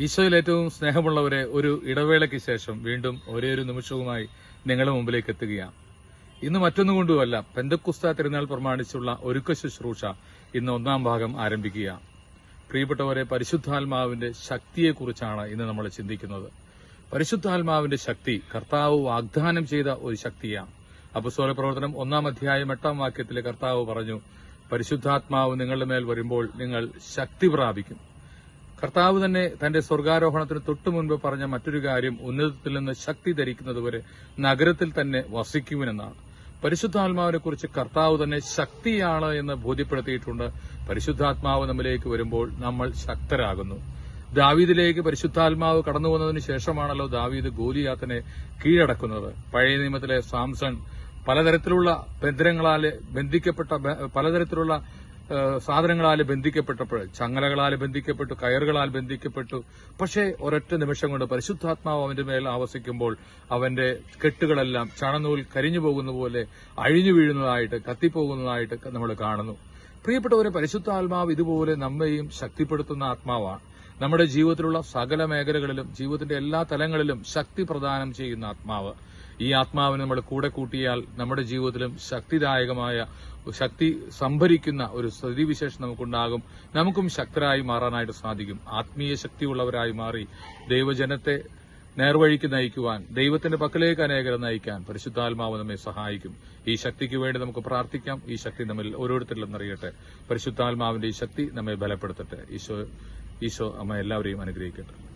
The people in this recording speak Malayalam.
ഈശോയിൽ ഏറ്റവും സ്നേഹമുള്ളവരെ ഒരു ഇടവേളയ്ക്ക് ശേഷം വീണ്ടും ഒരേ ഒരു നിമിഷവുമായി നിങ്ങളുടെ മുമ്പിലേക്ക് എത്തുകയാണ്. ഇന്ന് മറ്റൊന്നുകൊണ്ടുമല്ല പെന്തക്കുസ്ത തിരുനാൾ പ്രമാണിച്ചുള്ള ഒരുക്ക ശുശ്രൂഷ ഇന്ന് ഒന്നാം ഭാഗം ആരംഭിക്കുക പ്രിയപ്പെട്ടവരെ പരിശുദ്ധാത്മാവിന്റെ ശക്തിയെക്കുറിച്ചാണ് ഇന്ന് നമ്മൾ ചിന്തിക്കുന്നത്. പരിശുദ്ധാത്മാവിന്റെ ശക്തി കർത്താവ് വാഗ്ദാനം ചെയ്ത ഒരു ശക്തിയാണ്. അപ്പസ്വല പ്രവർത്തനം ഒന്നാം അധ്യായം എട്ടാം വാക്യത്തിലെ കർത്താവ് പറഞ്ഞു പരിശുദ്ധാത്മാവ് നിങ്ങളുടെ മേൽ വരുമ്പോൾ നിങ്ങൾ ശക്തി പ്രാപിക്കും. കർത്താവ് തന്നെ തന്റെ സ്വർഗാരോഹണത്തിന് തൊട്ടു മുൻപ് പറഞ്ഞ മറ്റൊരു കാര്യം ഉന്നതത്തിൽ നിന്ന് ശക്തി ധരിക്കുന്നതുവരെ നഗരത്തിൽ തന്നെ വസിക്കുമെന്നാണ് പരിശുദ്ധാത്മാവിനെ കുറിച്ച് കർത്താവ് തന്നെ ശക്തിയാണ് എന്ന് ബോധ്യപ്പെടുത്തിയിട്ടുണ്ട്. പരിശുദ്ധാത്മാവ് നമ്മിലേക്ക് വരുമ്പോൾ നമ്മൾ ശക്തരാകുന്നു. ദാവീദിലേക്ക് പരിശുദ്ധാത്മാവ് കടന്നു വന്നതിന് ശേഷമാണല്ലോ ദാവീദ് ഗോലിയാത്തിനെ കീഴടക്കുന്നത്. പഴയ നിയമത്തിലെ സാംസൺ പലതരത്തിലുള്ള ബന്ധനങ്ങളാൽ ബന്ധിക്കപ്പെട്ട പലതരത്തിലുള്ള സാധനങ്ങളാൽ ബന്ധിക്കപ്പെട്ടപ്പോൾ ചങ്ങലകളാൽ ബന്ധിക്കപ്പെട്ടു കയറുകളാൽ ബന്ധിക്കപ്പെട്ടു. പക്ഷേ ഒരൊറ്റ നിമിഷം കൊണ്ട് പരിശുദ്ധാത്മാവ് അവന്റെ മേൽ ആവസിക്കുമ്പോൾ അവന്റെ കെട്ടുകളെല്ലാം ചണനൂൽ കരിഞ്ഞു പോകുന്ന പോലെ അഴിഞ്ഞു വീഴുന്നതായിട്ട് കത്തിപ്പോകുന്നതായിട്ട് നമ്മൾ കാണുന്നു. പ്രിയപ്പെട്ടവരെ പരിശുദ്ധാത്മാവ് ഇതുപോലെ നമ്മെയും ശക്തിപ്പെടുത്തുന്ന ആത്മാവാണ്. നമ്മുടെ ജീവിതത്തിലുള്ള സകല മേഖലകളിലും ജീവിതത്തിന്റെ എല്ലാ തലങ്ങളിലും ശക്തി പ്രദാനം ചെയ്യുന്ന ആത്മാവ്. ഈ ആത്മാവിനെ നമ്മൾ കൂടെ കൂട്ടിയാൽ നമ്മുടെ ജീവിതത്തിലും ശക്തിദായകമായ ശക്തി സംഭരിക്കുന്ന ഒരു സ്ഥിതിവിശേഷം നമുക്കുണ്ടാകും. നമുക്കും ശക്തരായി മാറാനായിട്ട് സാധിക്കും. ആത്മീയ ശക്തിയുള്ളവരായി മാറി ദൈവജനത്തെ നേർവഴിക്ക് നയിക്കുവാൻ ദൈവത്തിന്റെ പക്കലേക്ക് അനേകരെ നയിക്കാൻ പരിശുദ്ധാത്മാവ് നമ്മെ സഹായിക്കും. ഈ ശക്തിക്ക് വേണ്ടി നമുക്ക് പ്രാർത്ഥിക്കാം. ഈ ശക്തി നമ്മിൽ ഓരോരുത്തരിലും നിറയട്ടെ. പരിശുദ്ധാത്മാവിന്റെ ഈ ശക്തി നമ്മെ ബലപ്പെടുത്തട്ടെ. ഈശോ ഈശോ അമ്മ എല്ലാവരെയും അനുഗ്രഹിക്കട്ടെ.